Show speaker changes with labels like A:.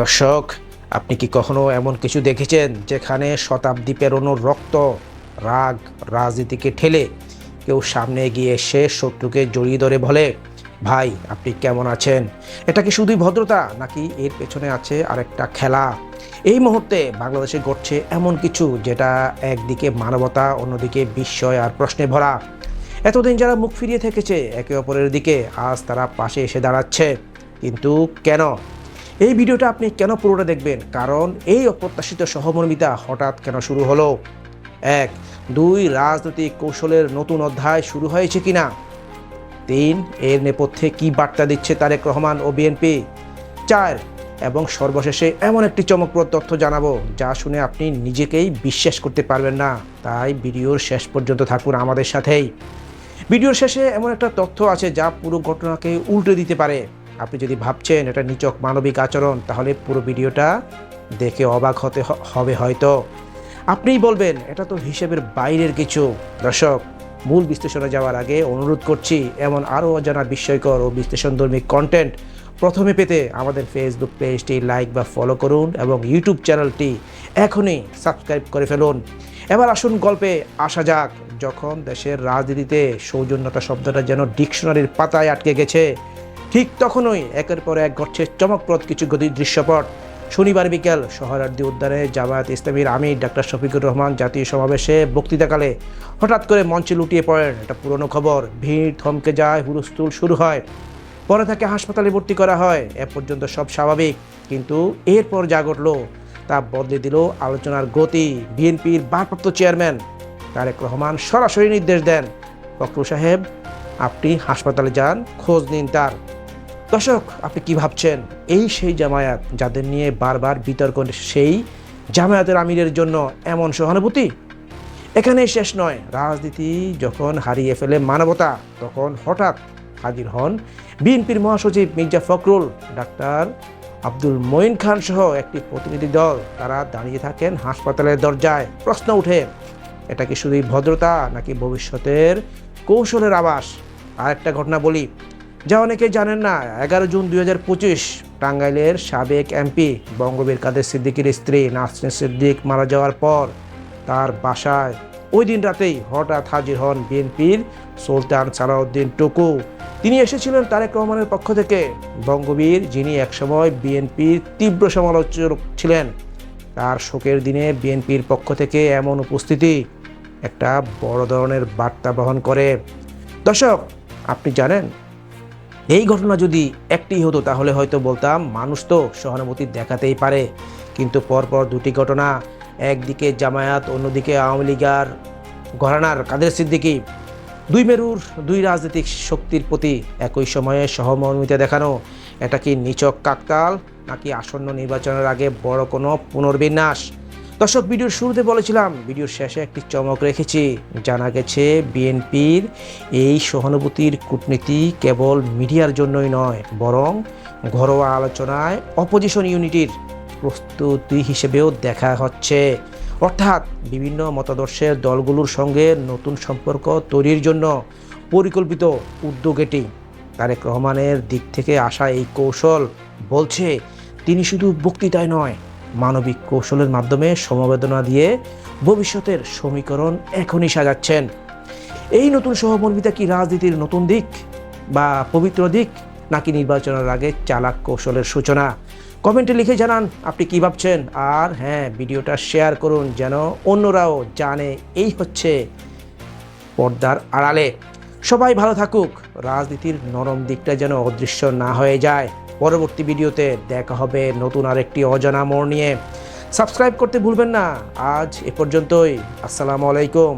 A: দর্শক, আপনি কি কখনো এমন কিছু দেখেছেন যেখানে শতাব্দী পেরোনোর রক্ত, রাগ, রাজনীতিকে ঠেলে কেউ সামনে গিয়ে সে শত্রুকে জড়িয়ে ধরে বলে, ভাই, আপনি কেমন আছেন? এটা কি শুধুই ভদ্রতা নাকি এর পেছনে আছে আরেকটা খেলা? এই মুহূর্তে বাংলাদেশে ঘটছে এমন কিছু যেটা একদিকে মানবতা, অন্যদিকে বিস্ময় আর প্রশ্নে ভরা। এতদিন যারা মুখ ফিরিয়ে থেকেছে, একে অপরের দিকে আজ তারা পাশে এসে দাঁড়াচ্ছে। কিন্তু কেন? এই ভিডিওটা আপনি কেন পুরোটা দেখবেন? কারণ এই অপ্রত্যাশিত সহমর্মিতা হঠাৎ কেন শুরু হলো? এক, দুই, রাজনৈতিক কৌশলের নতুন অধ্যায় শুরু হয়েছে কিনা? তিন, এর নেপথ্যে কি বার্তা দিচ্ছে তারেক রহমান ও বিএনপি? চার, এবং সর্বশেষে এমন একটি চমকপ্রদ তথ্য জানাব যা শুনে আপনি নিজেকেই বিশ্বাস করতে পারবেন না। তাই ভিডিওর শেষ পর্যন্ত থাকুন আমাদের সাথেই। ভিডিওর শেষে এমন একটা তথ্য আছে যা পুরো ঘটনাকে উল্টে দিতে পারে। আপনি যদি ভাবছেন এটা নিচক মানবিক আচরণ, তাহলে পুরো ভিডিওটা দেখে অবাক হতে হবে হয়তো। আপনিই বলবেন, এটা তো হিসেবের বাইরের কিছু। দর্শক, মূল বিশ্লেষণে যাওয়ার আগে অনুরোধ করছি, এমন আরও অজানা বিস্ময়কর ও বিশ্লেষণধর্মী কন্টেন্ট প্রথমে পেতে আমাদের ফেসবুক পেজটি লাইক বা ফলো করুন এবং ইউটিউব চ্যানেলটি এখনই সাবস্ক্রাইব করে ফেলুন। এবার আসুন গল্পে, আসা যাক, যখন দেশের রাজনীতিতে সৌজন্যতা শব্দটা যেন ডিকশনারির পাতায় আটকে গেছে। ঠিক তখনই একের পর এক ঘটছে চমকপ্রদ কিছু গতি দৃশ্যপট। শনিবার বিকেল শহরার্দি উদ্যানে জামায়াত ইসলামীর আমির ডাক্তার শফিকুর রহমান জাতীয় সমাবেশে বক্তৃতাকালে হঠাৎ করে মঞ্চে লুটিয়ে পড়েন এটা পুরনো খবর, ভিড় থমকে যায়, হুলস্থুল শুরু হয়। পরে তাকে হাসপাতালে ভর্তি করা হয়, এ পর্যন্ত সব স্বাভাবিক। কিন্তু এরপর যা ঘটলো, তা বদলে দিল আলোচনার গতি। বিএনপির ভারপ্রাপ্ত চেয়ারম্যান তারেক রহমান সরাসরি নির্দেশ দেন ফখরু সাহেব, আপনি হাসপাতালে যান, খোঁজ নিন তার। দর্শক, আপনি কি ভাবছেন? এই সেই জামায়াত যাদের নিয়ে বারবার বিতর্ক, সেই জামায়াতের আমিরের জন্য এমন সহানুভূতি? এখানেই শেষ নয়। রাজনীতি যখন হারিয়ে ফেলে মানবতা, তখন হঠাৎ হাজির হন বিএনপির মহাসচিব মির্জা ফখরুল, ডাক্তার আব্দুল মঈন খান সহ একটি প্রতিনিধি দল। তারা দাঁড়িয়ে থাকেন হাসপাতালের দরজায়। প্রশ্ন উঠে এটা কি শুধুই ভদ্রতা নাকি ভবিষ্যতের কৌশলের আবাস? আরেকটা ঘটনা বলি যা অনেকে জানেন না, এগারো জুন দুই হাজার পঁচিশ, টাঙ্গাইলের সাবেক এমপি বঙ্গবীর কাদের সিদ্দিকীর স্ত্রী নাসরিন সিদ্দিক মারা যাওয়ার পর তার বাসায় ওই দিন রাতেই হঠাৎ হাজির হন বিএনপির সুলতান সালাউদ্দিন টুকু। তিনি এসেছিলেন তারেক রহমানের পক্ষ থেকে। বঙ্গবীর, যিনি একসময় বিএনপির তীব্র সমালোচক ছিলেন, তার শোকের দিনে বিএনপির পক্ষ থেকে এমন উপস্থিতি একটা বড় ধরনের বার্তা বহন করে। দর্শক, আপনি জানেন এই ঘটনা যদি একটি হতো, তাহলে হয়তো বলতাম, মানুষ তো সহানুভূতি দেখাতেই পারে। কিন্তু পরপর দুটি ঘটনা, একদিকে জামায়াত, অন্যদিকে আওয়ামী লীগার ঘরানার কাদের সিদ্দিকী। দুই মেরুর, দুই রাজনৈতিক শক্তির প্রতি একই সময়ে সহমর্মিতা দেখানো। এটা কি নিচক কাকতাল, নাকি আসন্ন নির্বাচনের আগে বড় কোনো পুনর্বিন্যাস? দর্শক, ভিডিওর শুরুতে বলেছিলাম, ভিডিওর শেষে একটি চমক রেখেছি। জানা গেছে, বিএনপির এই সহানুভূতির কূটনীতি কেবল মিডিয়ার জন্যই নয়, বরং ঘরোয়া আলোচনায় অপোজিশন ইউনিটির প্রস্তুতি হিসেবেও দেখা হচ্ছে। অর্থাৎ বিভিন্ন মতাদর্শের দলগুলোর সঙ্গে নতুন সম্পর্ক তৈরির জন্য পরিকল্পিত উদ্যোগ এটি। তারেক রহমানের দিক থেকে আসা এই কৌশল বলছে, তিনি শুধু বক্তৃতায় নয় মানবিক কৌশলের মাধ্যমে সমবেদনা দিয়ে ভবিষ্যতের সমীকরণ এখনই সাজাচ্ছেন। এই নতুন সহমর্মিতা কি রাজনীতির নতুন দিক বা পবিত্র দিক নাকি নির্বাচনের আগে চালাক কৌশলের সূচনা? কমেন্টে লিখে জানান আপনি কি ভাবছেন? আর হ্যাঁ ভিডিওটা শেয়ার করুন যেন অন্যরাও জানে। এই হচ্ছে পর্দার আড়ালে। সবাই ভালো থাকুক। রাজনীতির নরম দিকটা যেন অদৃশ্য না হয়ে যায়। পরবর্তী ভিডিওতে দেখা হবে নতুন আরেকটি অজানা মোড় নিয়ে। সাবস্ক্রাইব করতে ভুলবেন না। আজ এ পর্যন্তই। আসসালামু আলাইকুম।